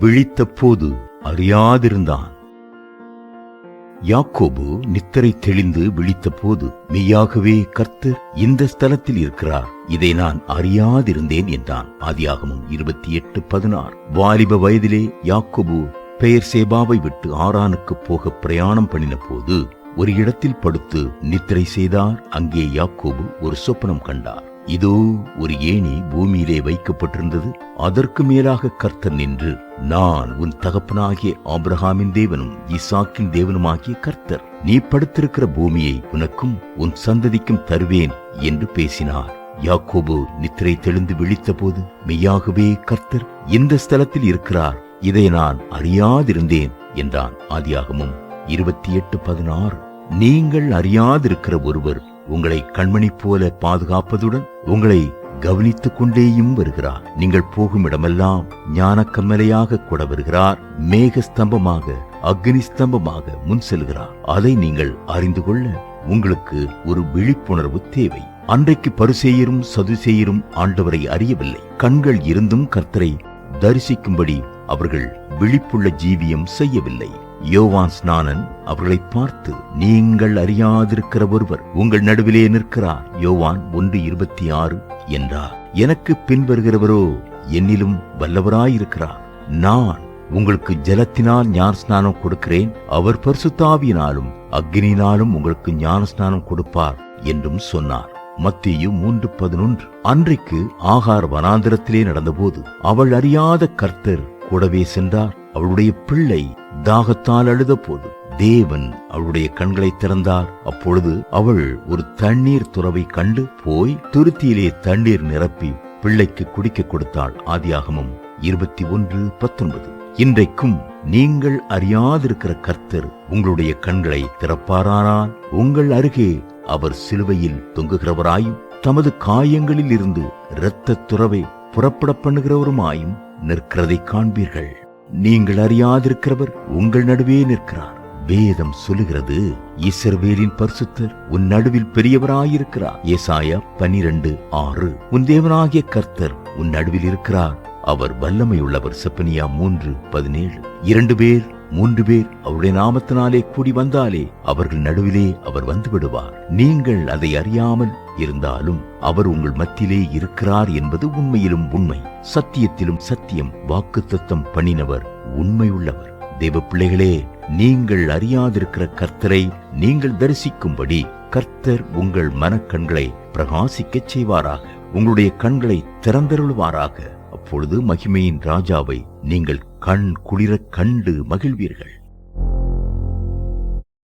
விழித்த போது அறியாதிருந்தான். யாக்கோபு நித்தரை தெளிந்து விழித்த போது மெய்யாகவே கர்த்தர் இந்த ஸ்தலத்தில் இருக்கிறார். இதை நான் அறியாதிருந்தேன் என்றான். ஆதியாகமும் இருபத்தி எட்டு பதினாறு. வாலிப வயதிலே யாக்கோபு பெயர் சேபாவை விட்டு ஆரானுக்கு போக பிரயாணம் பண்ணின போது ஒரு இடத்தில் படுத்து நித்திரை செய்தார். அங்கே யாக்கோபு ஒரு சொப்பனம் கண்டார். இதோ ஒரு ஏணி பூமியிலே வைக்கப்பட்டிருந்தது. அதற்கு மேலாக கர்த்தர் நின்று நான் உன் தகப்பனாகிய ஆபிரகாமின் தேவனும் ஈசாக்கின் தேவனுமாகிய கர்த்தர். நீ படுத்திருக்கிற பூமியை உனக்கும் உன் சந்ததிக்கும் தருவேன் என்று பேசினார். யாக்கோபு நித்திரை தெளிந்து விழித்தபோது மெய்யாகவே கர்த்தர் இந்த ஸ்தலத்தில் இருக்கிறார். இதை நான் அறியாதிருந்தேன் என்றான். ஆதியாகமும் இருபத்தி எட்டு பதினாறு. நீங்கள் அறியாதிருக்கிற ஒருவர் உங்களை கண்மணி போல பாதுகாப்பதுடன் உங்களை கவனித்துக் கொண்டேயும் வருகிறார். நீங்கள் போகும் இடமெல்லாம் ஞான கம்மலையாக கூட வருகிறார். மேக ஸ்தம்பமாக அக்னி ஸ்தம்பமாக முன் செல்கிறார். அதை நீங்கள் அறிந்து கொள்ள உங்களுக்கு ஒரு விழிப்புணர்வு தேவை. அன்றைக்கு பரிசேயரும் சதுசேயரும் ஆண்டவரை அறியவில்லை. கண்கள் இருந்தும் கர்த்தரை தரிசிக்கும்படி அவர்கள் விழிப்புள்ள ஜீவியம் செய்யவில்லை. யோவான் ஸ்நானன் அவர்களை பார்த்து நீங்கள் அறியாதிருக்கிற ஒருவர் உங்கள் நடுவிலே நிற்கிறார். யோவான் ஒன்று இருபத்தி ஆறு என்றார். எனக்கு பின்வருகிறவரோ என்னிலும் வல்லவராயிருக்கிறார். நான் உங்களுக்கு ஜலத்தினால் ஞான ஸ்நானம் கொடுக்கிறேன். அவர் பரிசுத்தாவியினாலும் அக்னியினாலும் உங்களுக்கு ஞான ஸ்நானம் கொடுப்பார் என்றும் சொன்னார். மத்தியு மூன்று பதினொன்று. அன்றைக்கு ஆகார் வனாந்திரத்திலே நடந்தபோது அவள் அறியாத கர்த்தர் கூடவே சென்றார். அவளுடைய பிள்ளை தாகத்தால் அழுத போது தேவன் அவளுடைய கண்களை திறந்தார். அப்பொழுது அவள் ஒரு தண்ணீர் துறவை கண்டு போய் துருத்தியிலே தண்ணீர் நிரப்பி பிள்ளைக்கு குடிக்க கொடுத்தாள். ஆதியாகமும் இருபத்தி ஒன்று பத்தொன்பது. இன்றைக்கும் நீங்கள் அறியாதிருக்கிற கர்த்தர் உங்களுடைய கண்களை திறப்பாரானால் உங்கள் அருகே அவர் சிலுவையில் தொங்குகிறவராயும் தமது காயங்களில் இருந்து இரத்த துறவை புறப்பட பண்ணுகிறவருமாயும் நிற்கிறதை காண்பீர்கள். நீங்கள் அறியாதிருக்கிறவர் உங்கள் நடுவே நிற்கிறார். வேதம் சொல்லுகிறது இசர்வேலின் பரிசுத்தர் உன் நடுவில் பெரியவராயிருக்கிறார். ஏசாயா பனிரெண்டு ஆறு. உன் தேவனாகிய கர்த்தர் உன் நடுவில் இருக்கிறார். அவர் வல்லமையுள்ளவர். செப்பனியா மூன்று பதினேழு. இரண்டு பேர் மூன்று பேர் அவருடைய நாமத்தினாலே கூடி வந்தாலே அவர்கள் நடுவிலே அவர் வந்து விடுவார் நீங்கள் அதை அறியாமல் இருந்தாலும் அவர் உங்கள் மத்தியிலே இருக்கிறார் என்பது உண்மையிலும் உண்மை. சத்தியத்திலும் சத்தியம் வாக்குத்தத்தம் பண்ணினவர் உண்மையுள்ளவர். தேவ பிள்ளைகளே நீங்கள் அறியாதிருக்கிற கர்த்தரை நீங்கள் தரிசிக்கும்படி கர்த்தர் உங்கள் மனக்கண்களை பிரகாசிக்கச் செய்வாராக. உங்களுடைய கண்களை திறந்தருள்வாராக. அப்பொழுது மகிமையின் ராஜாவை நீங்கள் கண் குளிரக் கண்டு மகிழ்வீர்கள்.